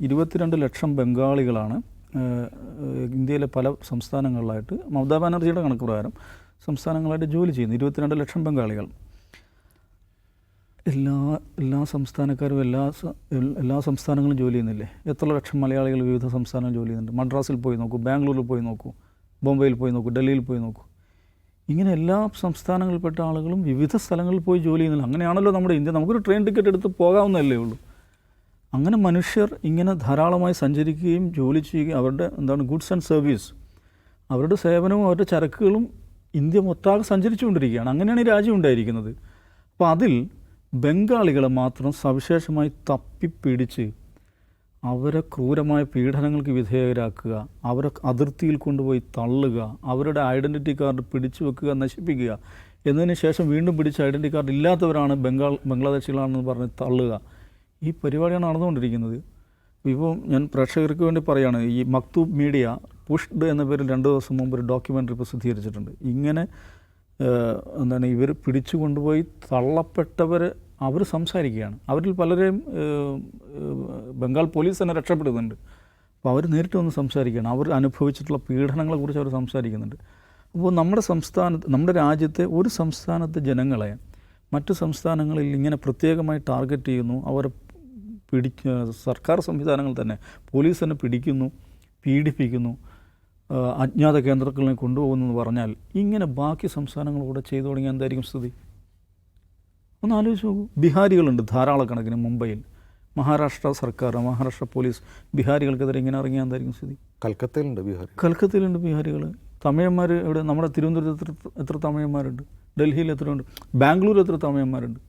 ഇരുപത്തിരണ്ട് ലക്ഷം ബംഗാളികളാണ് ഇന്ത്യയിലെ പല സംസ്ഥാനങ്ങളിലായിട്ട് മമതാ ബാനർജിയുടെ കണക്ക് പ്രകാരം സംസ്ഥാനങ്ങളായിട്ട് ജോലി ചെയ്യുന്നു. ഇരുപത്തിരണ്ട് ലക്ഷം ബംഗാളികൾ. എല്ലാ എല്ലാ സംസ്ഥാനക്കാരും എല്ലാ എല്ലാ സംസ്ഥാനങ്ങളും ജോലി ചെയ്യുന്നില്ലേ? എത്ര ലക്ഷം മലയാളികൾ വിവിധ സംസ്ഥാനങ്ങളിൽ ജോലി ചെയ്യുന്നുണ്ട്? മദ്രാസിൽ പോയി നോക്കൂ ബാംഗ്ലൂരിൽ പോയി നോക്കൂ ബോംബെയിൽ പോയി നോക്കൂ ഡൽഹിയിൽ പോയി നോക്കൂ. ഇങ്ങനെ എല്ലാ സംസ്ഥാനങ്ങളിൽപ്പെട്ട ആളുകളും വിവിധ സ്ഥലങ്ങളിൽ പോയി ജോലി ചെയ്യുന്നില്ല. അങ്ങനെയാണല്ലോ നമ്മുടെ ഇന്ത്യ. നമുക്കൊരു ട്രെയിൻ ടിക്കറ്റ് എടുത്ത് പോകാവുന്നതല്ലേ ഉള്ളൂ. അങ്ങനെ മനുഷ്യർ ഇങ്ങനെ ധാരാളമായി സഞ്ചരിക്കുകയും ജോലി ചെയ്യുകയും അവരുടെ എന്താണ് ഗുഡ്സ് ആൻഡ് സർവീസ് അവരുടെ സേവനവും അവരുടെ ചരക്കുകളും ഇന്ത്യ മൊത്താകെ സഞ്ചരിച്ചുകൊണ്ടിരിക്കുകയാണ്. അങ്ങനെയാണ് ഈ രാജ്യം ഉണ്ടായിരിക്കുന്നത്. അപ്പോൾ അതിൽ ബംഗാളികളെ മാത്രം സവിശേഷമായി തപ്പിപ്പിടിച്ച് അവരെ ക്രൂരമായ പീഡനങ്ങൾക്ക് വിധേയരാക്കുക അവരെ അതിർത്തിയിൽ കൊണ്ടുപോയി തള്ളുക അവരുടെ ഐഡന്റിറ്റി കാർഡ് പിടിച്ചു വെക്കുക നശിപ്പിക്കുക എന്നതിന് ശേഷം വീണ്ടും പിടിച്ച് ഐഡന്റിറ്റി കാർഡ് ഇല്ലാത്തവരാണ് ബംഗാൾ ബംഗ്ലാദേശികളാണെന്ന് പറഞ്ഞ് തള്ളുക. ഈ പരിപാടിയാണ് നടന്നുകൊണ്ടിരിക്കുന്നത്. ഇപ്പോൾ ഞാൻ പ്രേക്ഷകർക്ക് വേണ്ടി പറയുകയാണ് ഈ മക്തൂബ് മീഡിയ പുഷ്ഡ് എന്ന പേരിൽ രണ്ട് ദിവസം മുമ്പ് ഒരു ഡോക്യുമെന്ററി പ്രസിദ്ധീകരിച്ചിട്ടുണ്ട്. ഇങ്ങനെ എന്താണ് ഇവർ പിടിച്ചു കൊണ്ടുപോയി തള്ളപ്പെട്ടവർ അവർ സംസാരിക്കുകയാണ്. അവരിൽ പലരെയും ബംഗാൾ പോലീസ് തന്നെ രക്ഷപ്പെടുന്നുണ്ട്. അപ്പോൾ അവർ നേരിട്ട് വന്ന് സംസാരിക്കുകയാണ്. അവർ അനുഭവിച്ചിട്ടുള്ള പീഡനങ്ങളെക്കുറിച്ച് അവർ സംസാരിക്കുന്നുണ്ട്. അപ്പോൾ നമ്മുടെ സംസ്ഥാനത്ത് നമ്മുടെ രാജ്യത്തെ ഒരു സംസ്ഥാനത്തെ ജനങ്ങളെ മറ്റു സംസ്ഥാനങ്ങളിൽ ഇങ്ങനെ പ്രത്യേകമായി ടാർഗറ്റ് ചെയ്യുന്നു. അവരെ പിടിക്ക സർക്കാർ സംവിധാനങ്ങൾ തന്നെ പോലീസ് തന്നെ പിടിക്കുന്നു പീഡിപ്പിക്കുന്നു അജ്ഞാത കേന്ദ്രങ്ങളിൽ കൊണ്ടുപോകുന്നു എന്ന് പറഞ്ഞാൽ ഇങ്ങനെ ബാക്കി സംസ്ഥാനങ്ങളൂടെ ചെയ്തു തുടങ്ങിയാൽ എന്തായിരിക്കും സ്ഥിതി? ഒന്ന് ആലോചിച്ച് നോക്കൂ. ബിഹാരികളുണ്ട് ധാരാളക്കണക്കിന് മുംബൈയിൽ. മഹാരാഷ്ട്ര സർക്കാർ മഹാരാഷ്ട്ര പോലീസ് ബിഹാരികൾക്കെതിരെ ഇങ്ങനെ ഇറങ്ങിയാൽ എന്തായിരിക്കും സ്ഥിതി? കൽക്കത്തയിലുണ്ട് ബിഹാരി. കൽക്കത്തയിലുണ്ട് ബിഹാരികൾ. തമിഴന്മാർ ഇവിടെ നമ്മുടെ തിരുവനന്തപുരത്ത് എത്ര എത്ര തമിഴന്മാരുണ്ട്? ഡൽഹിയിൽ എത്രയുണ്ട്? ബാംഗ്ലൂർ എത്ര തമിഴന്മാരുണ്ട്?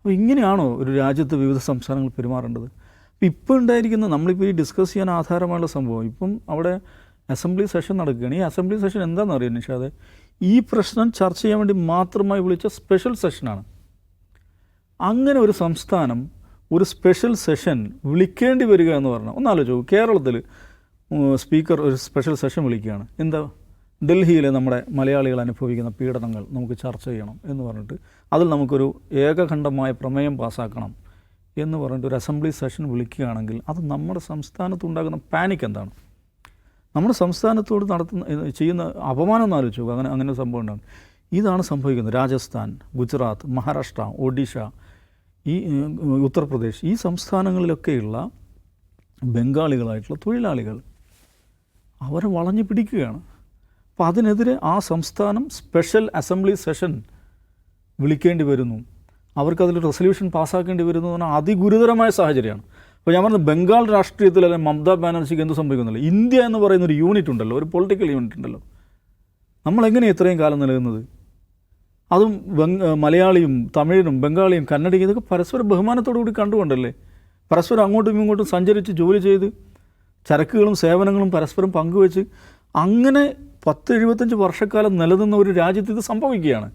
അപ്പോൾ ഇങ്ങനെയാണോ ഒരു രാജ്യത്ത് വിവിധ സംസ്ഥാനങ്ങൾ പെരുമാറേണ്ടത്? അപ്പോൾ ഇപ്പോൾ ഉണ്ടായിരിക്കുന്ന നമ്മളിപ്പോൾ ഈ ഡിസ്കസ് ചെയ്യാൻ ആധാരമായുള്ള സംഭവം. ഇപ്പം അവിടെ അസംബ്ലി സെഷൻ നടക്കുകയാണ്. ഈ അസംബ്ലി സെഷൻ എന്താണെന്ന് അറിയാം നിഷാദെ? ഈ പ്രശ്നം ചർച്ച ചെയ്യാൻ വേണ്ടി മാത്രമായി വിളിച്ച സ്പെഷ്യൽ സെഷനാണ്. അങ്ങനെ ഒരു സംസ്ഥാനം ഒരു സ്പെഷ്യൽ സെഷൻ വിളിക്കേണ്ടി വരിക എന്ന് പറഞ്ഞാൽ ഒന്നാലോചിച്ചു കേരളത്തിൽ സ്പീക്കർ ഒരു സ്പെഷ്യൽ സെഷൻ വിളിക്കുകയാണ്. എന്താ? ഡൽഹിയിലെ നമ്മുടെ മലയാളികൾ അനുഭവിക്കുന്ന പീഡനങ്ങൾ നമുക്ക് ചർച്ച ചെയ്യണം എന്ന് പറഞ്ഞിട്ട് അതിൽ നമുക്കൊരു ഏകഖണ്ഡമായ പ്രമേയം പാസ്സാക്കണം എന്ന് പറഞ്ഞിട്ട് ഒരു അസംബ്ലി സെഷൻ വിളിക്കുകയാണെങ്കിൽ അത് നമ്മുടെ സംസ്ഥാനത്തുണ്ടാകുന്ന പാനിക് എന്താണ്? നമ്മുടെ സംസ്ഥാനത്തോട് നടത്തുന്ന ചെയ്യുന്ന അപമാനം എന്ന് ആലോചിച്ചു അങ്ങനെ അങ്ങനെ സംഭവം ഉണ്ടാകും. ഇതാണ് സംഭവിക്കുന്നത്. രാജസ്ഥാൻ ഗുജറാത്ത് മഹാരാഷ്ട്ര ഒഡീഷ ഈ ഉത്തർപ്രദേശ് ഈ സംസ്ഥാനങ്ങളിലൊക്കെയുള്ള ബംഗാളികളായിട്ടുള്ള തൊഴിലാളികൾ അവരെ വളഞ്ഞു പിടിക്കുകയാണ്. അപ്പോൾ അതിനെതിരെ ആ സംസ്ഥാനം സ്പെഷ്യൽ അസംബ്ലി സെഷൻ വിളിക്കേണ്ടി വരുന്നു. അവർക്ക് അതിൽ റെസൊല്യൂഷൻ പാസ്സാക്കേണ്ടി വരുന്നു എന്ന് പറഞ്ഞാൽ അതിഗുരുതരമായ സാഹചര്യമാണ്. അപ്പോൾ ഞാൻ പറഞ്ഞത് ബംഗാൾ രാഷ്ട്രീയത്തിൽ അല്ലെങ്കിൽ മമതാ ബാനർജിക്ക് എന്ത് സംഭവിക്കുന്നില്ല? ഇന്ത്യ എന്ന് പറയുന്ന ഒരു യൂണിറ്റ് ഉണ്ടല്ലോ ഒരു പൊളിറ്റിക്കൽ യൂണിറ്റ് ഉണ്ടല്ലോ. നമ്മളെങ്ങനെ ഇത്രയും കാലം നിലനിന്നത്? അതും മലയാളിയും തമിഴിനും ബംഗാളിയും കന്നഡയും ഇതൊക്കെ പരസ്പര ബഹുമാനത്തോടു കൂടി കണ്ടുകൊണ്ടല്ലേ? പരസ്പരം അങ്ങോട്ടും ഇങ്ങോട്ടും സഞ്ചരിച്ച് ജോലി ചെയ്ത് ചരക്കുകളും സേവനങ്ങളും പരസ്പരം പങ്കുവെച്ച് അങ്ങനെ പത്ത് എഴുപത്തഞ്ച് വർഷക്കാലം നിലനിന്ന ഒരു രാജ്യത്ത് ഇത് സംഭവിക്കുകയാണ്.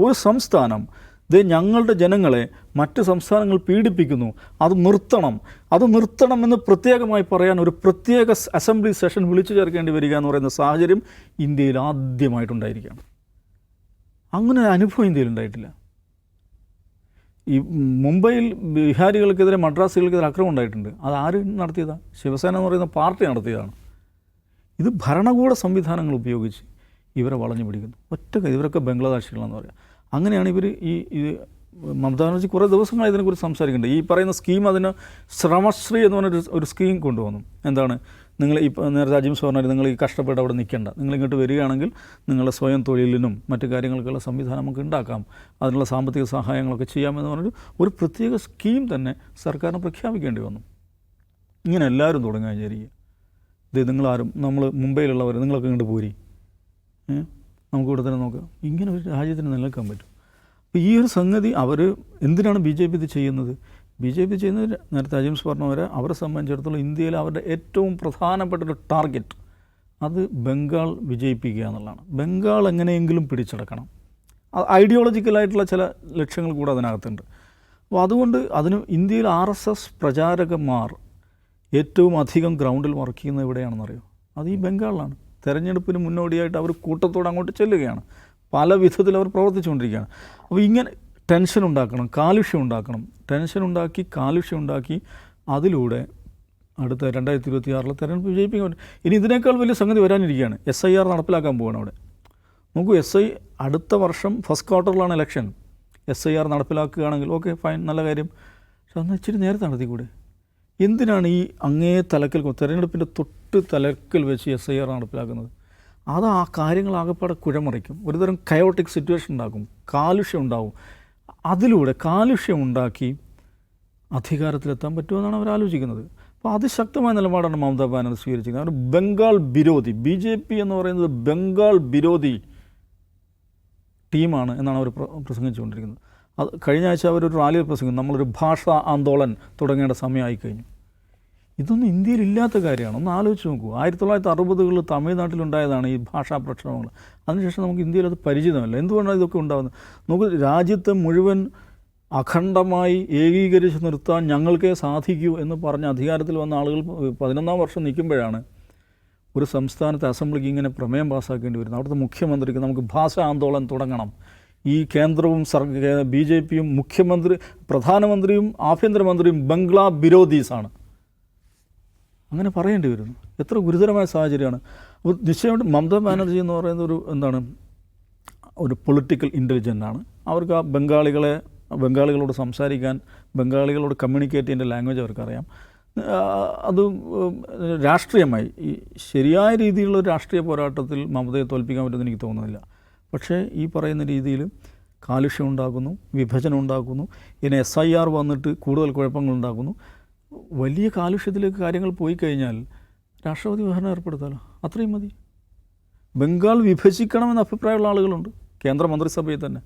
ഒരു സംസ്ഥാനം ഇത് ഞങ്ങളുടെ ജനങ്ങളെ മറ്റ് സംസ്ഥാനങ്ങൾ പീഡിപ്പിക്കുന്നു. അത് നിർത്തണം. അത് നിർത്തണമെന്ന് പ്രത്യേകമായി പറയാൻ ഒരു പ്രത്യേക അസംബ്ലി സെഷൻ വിളിച്ചു ചേർക്കേണ്ടി വരിക എന്ന് പറയുന്ന സാഹചര്യം ഇന്ത്യയിൽ ആദ്യമായിട്ടുണ്ടായിരിക്കുകയാണ്. അങ്ങനെ ഒരു അനുഭവം ഇന്ത്യയിൽ ഉണ്ടായിട്ടില്ല. ഈ മുംബൈയിൽ ബിഹാരികൾക്കെതിരെ മദ്രാസികൾക്കെതിരെ അക്രമം ഉണ്ടായിട്ടുണ്ട്. അത് ആര് നടത്തിയതാണ് ശിവസേന എന്ന് പറയുന്ന പാർട്ടി നടത്തിയതാണ്. ഇത് ഭരണകൂട സംവിധാനങ്ങൾ ഉപയോഗിച്ച് ഇവരെ വളഞ്ഞു പിടിക്കുന്നു. ഒറ്റ ഇവരൊക്കെ ബംഗ്ലാദേശികളാണെന്ന് പറയാം. അങ്ങനെയാണ് ഇവർ ഈ മമതാ ബാനർജി കുറേ ദിവസങ്ങളായി ഇതിനെക്കുറിച്ച് സംസാരിക്കുന്നുണ്ട്. ഈ പറയുന്ന സ്കീം അതിന് ശ്രമശ്രീ എന്ന് പറഞ്ഞൊരു ഒരു സ്കീം കൊണ്ടുവന്നു. എന്താണ്? നിങ്ങൾ ഇപ്പോൾ നേരത്തെ അജിംസ് പറഞ്ഞാൽ നിങ്ങൾ ഈ കഷ്ടപ്പെട്ട് അവിടെ നിൽക്കേണ്ട. നിങ്ങൾ ഇങ്ങോട്ട് വരികയാണെങ്കിൽ നിങ്ങളുടെ സ്വയം തൊഴിലിനും മറ്റു കാര്യങ്ങൾക്കുള്ള സംവിധാനം നമുക്ക് ഉണ്ടാക്കാം. അതിനുള്ള സാമ്പത്തിക സഹായങ്ങളൊക്കെ ചെയ്യാമെന്ന് പറഞ്ഞൊരു ഒരു പ്രത്യേക സ്കീം തന്നെ സർക്കാരിന് പ്രഖ്യാപിക്കേണ്ടി വന്നു. ഇങ്ങനെ എല്ലാവരും തുടങ്ങുക വിചാരിക്കുക. ഇത് നിങ്ങളാരും നമ്മൾ മുംബൈയിലുള്ളവർ നിങ്ങളൊക്കെ ഇങ്ങോട്ട് പോരി? നമുക്ക് ഇവിടെ തന്നെ നോക്കാം. ഇങ്ങനെ ഒരു രാജ്യത്തിന് നിലനിൽക്കാൻ പറ്റും. അപ്പോൾ ഈ ഒരു സംഗതി അവർ എന്തിനാണ് ബി ജെ പി ഇത് ചെയ്യുന്നത്? ബി ജെ പി ചെയ്യുന്നത് നേരത്തെ അജിംസ് പറഞ്ഞവരെ അവരെ സംബന്ധിച്ചിടത്തോളം ഇന്ത്യയിൽ അവരുടെ ഏറ്റവും പ്രധാനപ്പെട്ട ഒരു ടാർഗറ്റ് അത് ബംഗാൾ വിജയിപ്പിക്കുക എന്നുള്ളതാണ്. ബംഗാൾ എങ്ങനെയെങ്കിലും പിടിച്ചെടുക്കണം. ഐഡിയോളജിക്കലായിട്ടുള്ള ചില ലക്ഷ്യങ്ങൾ കൂടെ അതിനകത്തുണ്ട്. അപ്പോൾ അതുകൊണ്ട് അതിന് ഇന്ത്യയിൽ ആർ എസ് എസ് പ്രചാരകന്മാർ ഏറ്റവും അധികം ഗ്രൗണ്ടിൽ വർക്ക് ചെയ്യുന്നത് എവിടെയാണെന്നറിയോ? അത് ഈ ബംഗാളിലാണ്. തെരഞ്ഞെടുപ്പിന് മുന്നോടിയായിട്ട് അവർ കൂട്ടത്തോടെ അങ്ങോട്ട് ചെല്ലുകയാണ്. പല വിധത്തിൽ അവർ പ്രവർത്തിച്ചുകൊണ്ടിരിക്കുകയാണ്. അപ്പോൾ ഇങ്ങനെ ടെൻഷൻ ഉണ്ടാക്കണം കാലുഷ്യം ഉണ്ടാക്കണം. ടെൻഷൻ ഉണ്ടാക്കി കാലുഷ്യം ഉണ്ടാക്കി അതിലൂടെ അടുത്ത രണ്ടായിരത്തി ഇരുപത്തി ആറിലെ തെരഞ്ഞെടുപ്പ് വിജയിപ്പിക്കാൻ ഇനി ഇതിനേക്കാൾ വലിയ സംഗതി വരാനിരിക്കുകയാണ്. എസ് ഐ ആർ നടപ്പിലാക്കാൻ പോവുകയാണ് അവിടെ. നോക്കൂ എസ് ഐ അടുത്ത വർഷം ഫസ്റ്റ് ക്വാർട്ടറിലാണ് ഇലക്ഷൻ. എസ് ഐ ആർ നടപ്പിലാക്കുകയാണെങ്കിൽ ഓക്കെ ഫൈൻ നല്ല കാര്യം. പക്ഷെ അന്ന് ഇച്ചിരി നേരത്തെ നടത്തിക്കൂടെ? എന്തിനാണ് ഈ അങ്ങേ തലക്കൽ തെരഞ്ഞെടുപ്പിന്റെ തൊട്ട് തലക്കൽ വെച്ച് എസ് ഐ ആർ നടപ്പിലാക്കുന്നത്? അത് ആ കാര്യങ്ങൾ ആകെപ്പാടെ കുഴമറിക്കും. ഒരുതരം കയോട്ടിക് സിറ്റുവേഷൻ ഉണ്ടാക്കും. കാലുഷ്യം ഉണ്ടാവും. അതിലൂടെ കാലുഷ്യം ഉണ്ടാക്കി അധികാരത്തിലെത്താൻ പറ്റുമെന്നാണ് അവർ ആലോചിക്കുന്നത്. അപ്പോൾ അതിശക്തമായ നിലപാടാണ് മമതാ ബാനർജി സ്വീകരിച്ചിരിക്കുന്നത്. അവർ ബംഗാൾ വിരോധി ബി ജെ പി എന്ന് പറയുന്നത് ബംഗാൾ വിരോധി ടീമാണ് എന്നാണ് അവർ പ്രസംഗിച്ചുകൊണ്ടിരിക്കുന്നത്. അത് കഴിഞ്ഞ ആഴ്ച അവരൊരു റാലിയിൽ പ്രസംഗിക്കും നമ്മളൊരു ഭാഷാ ആന്തോളൻ തുടങ്ങേണ്ട സമയമായി കഴിഞ്ഞു ഇതൊന്നും ഇന്ത്യയിൽ ഇല്ലാത്ത കാര്യമാണ്. ഒന്ന് ആലോചിച്ച് നോക്കൂ. ആയിരത്തി തൊള്ളായിരത്തി അറുപതുകളിൽ തമിഴ്നാട്ടിലുണ്ടായതാണ് ഈ ഭാഷാ പ്രക്ഷോഭങ്ങൾ. അതിനുശേഷം നമുക്ക് ഇന്ത്യയിൽ അത് പരിചിതമല്ല. എന്തുകൊണ്ടാണ് ഇതൊക്കെ ഉണ്ടാകുന്നത് നമുക്ക് രാജ്യത്തെ മുഴുവൻ അഖണ്ഡമായി ഏകീകരിച്ച് നിർത്താൻ ഞങ്ങൾക്കേ സാധിക്കൂ എന്ന് പറഞ്ഞ് അധികാരത്തിൽ വന്ന ആളുകൾ പതിനൊന്നാം വർഷം നിൽക്കുമ്പോഴാണ് ഒരു സംസ്ഥാനത്തെ അസംബ്ലിക്ക് ഇങ്ങനെ പ്രമേയം പാസ്സാക്കേണ്ടി വരുന്നത്. അവിടുത്തെ മുഖ്യമന്ത്രിക്ക് നമുക്ക് ഭാഷാ ആന്തോളൻ തുടങ്ങണം. ഈ കേന്ദ്രവും ബി ജെ പിയും മുഖ്യമന്ത്രി പ്രധാനമന്ത്രിയും ആഭ്യന്തരമന്ത്രിയും ബംഗ്ലാ ബിരോധീസാണ്. അങ്ങനെ പറയേണ്ടി വരുന്നു. എത്ര ഗുരുതരമായ സാഹചര്യമാണ്. അപ്പോൾ നിശ്ചയമായിട്ടും മമതാ ബാനർജി എന്ന് പറയുന്ന ഒരു എന്താണ് ഒരു പൊളിറ്റിക്കൽ ഇന്റലിജന്റ് ആണ്. അവർക്ക് ആ ബംഗാളികളെ ബംഗാളികളോട് സംസാരിക്കാൻ ബംഗാളികളോട് കമ്മ്യൂണിക്കേറ്റ് ചെയ്യേണ്ട ലാംഗ്വേജ് അവർക്കറിയാം. അത് രാഷ്ട്രീയമായി ഈ ശരിയായ രീതിയിലുള്ള രാഷ്ട്രീയ പോരാട്ടത്തിൽ മമതയെ തോൽപ്പിക്കാൻ പറ്റുമെന്ന് എനിക്ക് തോന്നുന്നില്ല. പക്ഷേ ഈ പറയുന്ന രീതിയിൽ കാലുഷ്യം ഉണ്ടാക്കുന്നു വിഭജനം ഉണ്ടാക്കുന്നു ഇനി എസ് ഐ ആർ വന്നിട്ട് കൂടുതൽ കുഴപ്പങ്ങൾ ഉണ്ടാക്കുന്നു വലിയ കാലുഷ്യത്തിലേക്ക് കാര്യങ്ങൾ പോയി കഴിഞ്ഞാൽ രാഷ്ട്രപതി വിഭജനം ഏർപ്പെടുത്താലോ? അത്രയും മതി. ബംഗാൾ വിഭജിക്കണമെന്ന അഭിപ്രായമുള്ള ആളുകളുണ്ട്. കേന്ദ്ര മന്ത്രിസഭയിൽ തന്നെ.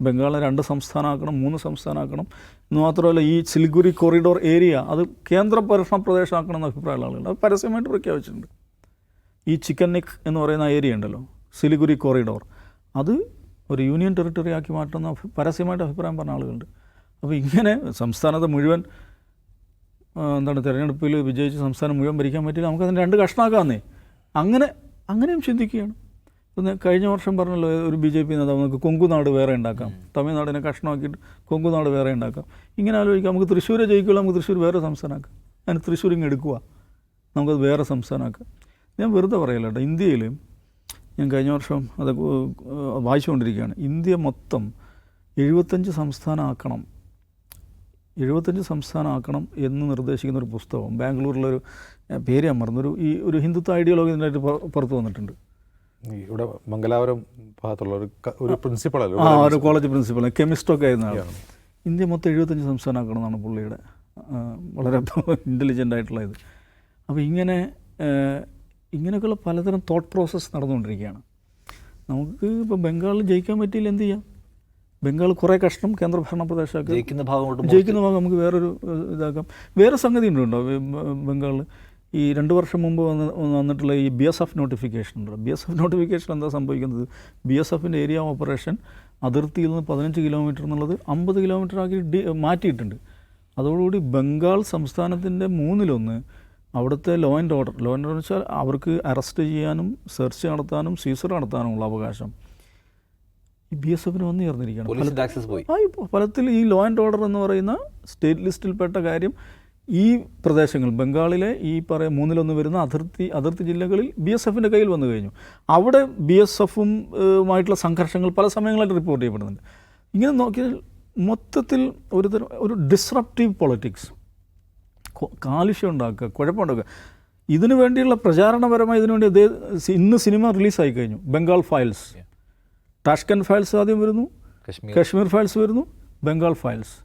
ബംഗാളിനെ രണ്ട് സംസ്ഥാനമാക്കണം മൂന്ന് സംസ്ഥാനമാക്കണം. എന്ന് മാത്രമല്ല ഈ സിലിഗുരി കൊറിഡോർ ഏരിയ അത് കേന്ദ്ര ഭരണ പ്രദേശമാക്കണം എന്ന അഭിപ്രായമുള്ള ആളുകളുണ്ട്. അത് പരസ്യമായിട്ട് പ്രഖ്യാപിച്ചിട്ടുണ്ട്. ഈ ചിക്കൻ നിക് എന്ന് പറയുന്ന ഏരിയ ഉണ്ടല്ലോ. സിലിഗുരി കോറിഡോർ അത് ഒരു യൂണിയൻ ടെറിട്ടറി ആക്കി മാറ്റുന്ന പരസ്യമായിട്ട് അഭിപ്രായം പറഞ്ഞ ആളുകളുണ്ട്. അപ്പോൾ ഇങ്ങനെ സംസ്ഥാനത്തെ മുഴുവൻ എന്താണ് തിരഞ്ഞെടുപ്പിൽ വിജയിച്ച് സംസ്ഥാനം മുഴുവൻ ഭരിക്കാൻ പറ്റില്ല. നമുക്കതിന് രണ്ട് കഷ്ണമാക്കാമെന്നേ അങ്ങനെ അങ്ങനെയും ചിന്തിക്കുകയാണ്. ഇപ്പം കഴിഞ്ഞ വർഷം പറഞ്ഞല്ലോ ഒരു ബി ജെ പി നേതാവ് നമുക്ക് കൊങ്കുനാട് വേറെ ഉണ്ടാക്കാം. തമിഴ്നാടിനെ കഷ്ണമാക്കിയിട്ട് കൊങ്കുനാട് വേറെ ഉണ്ടാക്കാം. ഇങ്ങനെ ആലോചിക്കാം നമുക്ക് തൃശ്ശൂരെ ജയിക്കുള്ളൂ നമുക്ക് തൃശ്ശൂർ വേറെ സംസ്ഥാനമാക്കാം. അതിന് തൃശ്ശൂർ ഇങ്ങ് എടുക്കുക നമുക്കത് വേറെ സംസ്ഥാനമാക്കാം. ഞാൻ വെറുതെ പറയല്ലോ കേട്ടോ ഇന്ത്യയിൽ ഞാൻ കഴിഞ്ഞ വർഷം അത് വായിച്ചുകൊണ്ടിരിക്കുകയാണ്. ഇന്ത്യ മൊത്തം എഴുപത്തഞ്ച് സംസ്ഥാനമാക്കണം എഴുപത്തഞ്ച് സംസ്ഥാനമാക്കണം എന്ന് നിർദ്ദേശിക്കുന്ന ഒരു പുസ്തകം. ബാംഗ്ലൂരിലൊരു പേര് ഞാൻ മറന്നൊരു ഈ ഒരു ഹിന്ദുത്വ ഐഡിയോളജി ഇതിനായിട്ട് പുറത്തു വന്നിട്ടുണ്ട്. ഇവിടെ മംഗലാപുരം ഭാഗത്തുള്ള ഒരു ഒരു പ്രിൻസിപ്പളല്ല ആ ഒരു കോളേജ് പ്രിൻസിപ്പൾ കെമിസ്റ്റൊക്കെ ആയിരുന്ന ആളാണ് ഇന്ത്യ മൊത്തം എഴുപത്തഞ്ച് സംസ്ഥാനമാക്കണം എന്നാണ് പുള്ളിയുടെ വളരെ ഇന്റലിജന്റ് ആയിട്ടുള്ള ഇത്. അപ്പോൾ ഇങ്ങനെ ഇങ്ങനെയൊക്കെയുള്ള പലതരം തോട്ട് പ്രോസസ്സ് നടന്നുകൊണ്ടിരിക്കുകയാണ്. നമുക്ക് ഇപ്പോൾ ബംഗാളിൽ ജയിക്കാൻ പറ്റിയില്ല എന്ത് ചെയ്യാം? ബംഗാൾ കുറേ കഷ്ടം കേന്ദ്രഭരണ പ്രദേശമൊക്കെ ജയിക്കുന്ന ഭാഗം ജയിക്കുന്ന ഭാഗം നമുക്ക് വേറൊരു ഇതാക്കാം. വേറെ സംഗതി ഉണ്ടോ ബംഗാളിൽ ഈ രണ്ട് വർഷം മുമ്പ് വന്ന് വന്നിട്ടുള്ള ഈ ബി എസ് എഫ് നോട്ടിഫിക്കേഷൻ ഉണ്ട് ബി എസ് എഫ് നോട്ടിഫിക്കേഷൻ എന്താ സംഭവിക്കുന്നത്? ബി എസ് എഫിന്റെ ഏരിയ ഓപ്പറേഷൻ അതിർത്തിയിൽ നിന്ന് പതിനഞ്ച് കിലോമീറ്റർ എന്നുള്ളത് അമ്പത് കിലോമീറ്റർ ആക്കി ഡി മാറ്റിയിട്ടുണ്ട്. അതോടുകൂടി ബംഗാൾ സംസ്ഥാനത്തിന്റെ മൂന്നിലൊന്ന് അവിടുത്തെ law and order law and order വെച്ചാൽ അവർക്ക് അറസ്റ്റ് ചെയ്യാനും സെർച്ച് നടത്താനും സീസർ നടത്താനുമുള്ള അവകാശം. ഈ ബി എസ് എഫിന് വന്നു ചേർന്നിരിക്കുകയാണ്. ഫലത്തിൽ ഈ ലോ ആൻഡ് ഓർഡർ എന്ന് പറയുന്ന സ്റ്റേറ്റ് ലിസ്റ്റിൽപ്പെട്ട കാര്യം ഈ പ്രദേശങ്ങൾ ബംഗാളിലെ ഈ പറയ മൂന്നിലൊന്ന് വരുന്ന അതിർത്തി അതിർത്തി ജില്ലകളിൽ ബി എസ് എഫിന്റെ കയ്യിൽ വന്നു കഴിഞ്ഞു. അവിടെ ബി എസ് എഫും ആയിട്ടുള്ള സംഘർഷങ്ങൾ പല സമയങ്ങളായിട്ട് റിപ്പോർട്ട് ചെയ്യപ്പെടുന്നുണ്ട്. ഇങ്ങനെ നോക്കിയാൽ മൊത്തത്തിൽ ഒരു തരം ഒരു ഡിസ്റപ്റ്റീവ് പൊളിറ്റിക്സ് കാലുഷ്യം ഉണ്ടാക്കുക കുഴപ്പമുണ്ടാക്കുക ഇതിനു വേണ്ടിയുള്ള പ്രചാരണപരമായി ഇതിനുവേണ്ടി അദ്ദേഹം ഇന്ന് സിനിമ റിലീസായി കഴിഞ്ഞു. ബംഗാൾ ഫയൽസ്. ടാഷ്കൻ ഫയൽസ് ആദ്യം വരുന്നു. കശ്മീർ. ഫയൽസ് വരുന്നു. ബംഗാൾ ഫയൽസ്.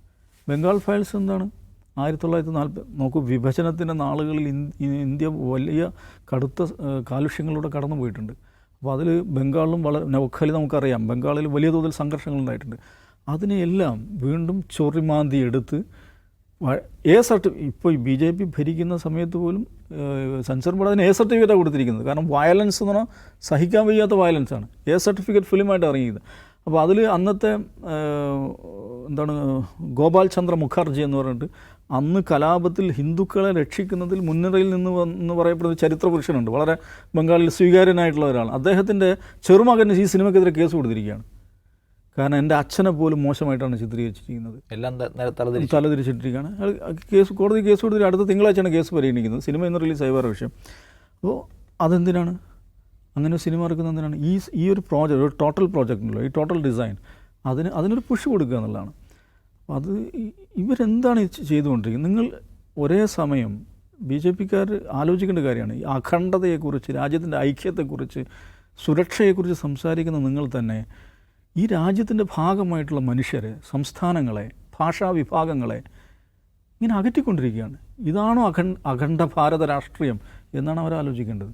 ബംഗാൾ ഫയൽസ് എന്താണ്? ആയിരത്തി തൊള്ളായിരത്തി നാൽപ്പത് നോക്കൂ വിഭജനത്തിന്റെ നാളുകളിൽ ഇന്ത്യ വലിയ കടുത്ത കാലുഷ്യങ്ങളിലൂടെ കടന്നു പോയിട്ടുണ്ട് അപ്പോൾ അതിൽ ബംഗാളിലും വളരെ നൗഖലി നമുക്കറിയാം. ബംഗാളിൽ വലിയ തോതിൽ സംഘർഷങ്ങൾ ഉണ്ടായിട്ടുണ്ട്. അതിനെയെല്ലാം വീണ്ടും ചൊറിമാന്തി എടുത്ത് എ സർട്ടി ഇപ്പോൾ ബി ജെ പി ഭരിക്കുന്ന സമയത്ത് പോലും സെൻസർ ബോർഡ് അതിന് എ സർട്ടിഫിക്കറ്റാണ് കൊടുത്തിരിക്കുന്നത്. കാരണം വയലൻസ് എന്ന് പറഞ്ഞാൽ സഹിക്കാൻ വയ്യാത്ത വയലൻസാണ് എ സർട്ടിഫിക്കറ്റ് ഫിലിമായിട്ട് ഇറങ്ങിയത്. അപ്പോൾ അതിൽ അന്നത്തെ എന്താണ് ഗോപാൽ ചന്ദ്ര മുഖർജി എന്ന് പറഞ്ഞിട്ട് അന്ന് കലാപത്തിൽ ഹിന്ദുക്കളെ രക്ഷിക്കുന്നതിൽ മുൻനിരയിൽ നിന്ന് വന്ന് പറയപ്പെടുന്ന ചരിത്ര പുരുഷനുണ്ട്. വളരെ ബംഗാളിൽ സ്വീകാര്യനായിട്ടുള്ള ഒരാൾ അദ്ദേഹത്തിന്റെ ചെറുമകന് ഈ സിനിമയ്ക്കെതിരെ കേസ് കൊടുത്തിരിക്കുകയാണ്. കാരണം എന്റെ അച്ഛനെ പോലും മോശമായിട്ടാണ് ചിത്രീകരിച്ചിരിക്കുന്നത്. എല്ലാം തലതിരിച്ചിട്ടിരിക്കുകയാണ്. കേസ് കോടതി കേസ് കൊടുത്തിട്ട് അടുത്ത തിങ്കളാഴ്ചയാണ് കേസ് പരിഗണിക്കുന്നത്. സിനിമ ഇന്ന് റിലീസായി ആയ വേറെ വിഷയം. അപ്പോൾ അതെന്തിനാണ്? അങ്ങനെ ഒരു സിനിമ ഇറക്കുന്നത് എന്തിനാണ്? ഈ ഈ ഒരു പ്രോജക്റ്റ് ഒരു ടോട്ടൽ പ്രോജക്റ്റ് ഉണ്ടല്ലോ ഈ ടോട്ടൽ ഡിസൈൻ. അതിന് അതിനൊരു പുഷ് കൊടുക്കുക എന്നുള്ളതാണ്. അപ്പോൾ അത് ഇവരെന്താണ് ഈ ചെയ്തുകൊണ്ടിരിക്കുന്നത്? നിങ്ങൾ ഒരേ സമയം ബി ജെ പിക്കാർ ആലോചിക്കേണ്ട കാര്യമാണ്. ഈ അഖണ്ഡതയെക്കുറിച്ച് രാജ്യത്തിന്റെ ഐക്യത്തെക്കുറിച്ച് സുരക്ഷയെക്കുറിച്ച് സംസാരിക്കുന്ന നിങ്ങൾ തന്നെ ഈ രാജ്യത്തിന്റെ ഭാഗമായിട്ടുള്ള മനുഷ്യരെ സംസ്ഥാനങ്ങളെ ഭാഷാ വിഭാഗങ്ങളെ ഇങ്ങനെ അകറ്റിക്കൊണ്ടിരിക്കുകയാണ്. ഇതാണോ അഖണ്ഡ അഖണ്ഡ ഭാരത രാഷ്ട്രീയം എന്നാണ് അവർ ആലോചിക്കേണ്ടത്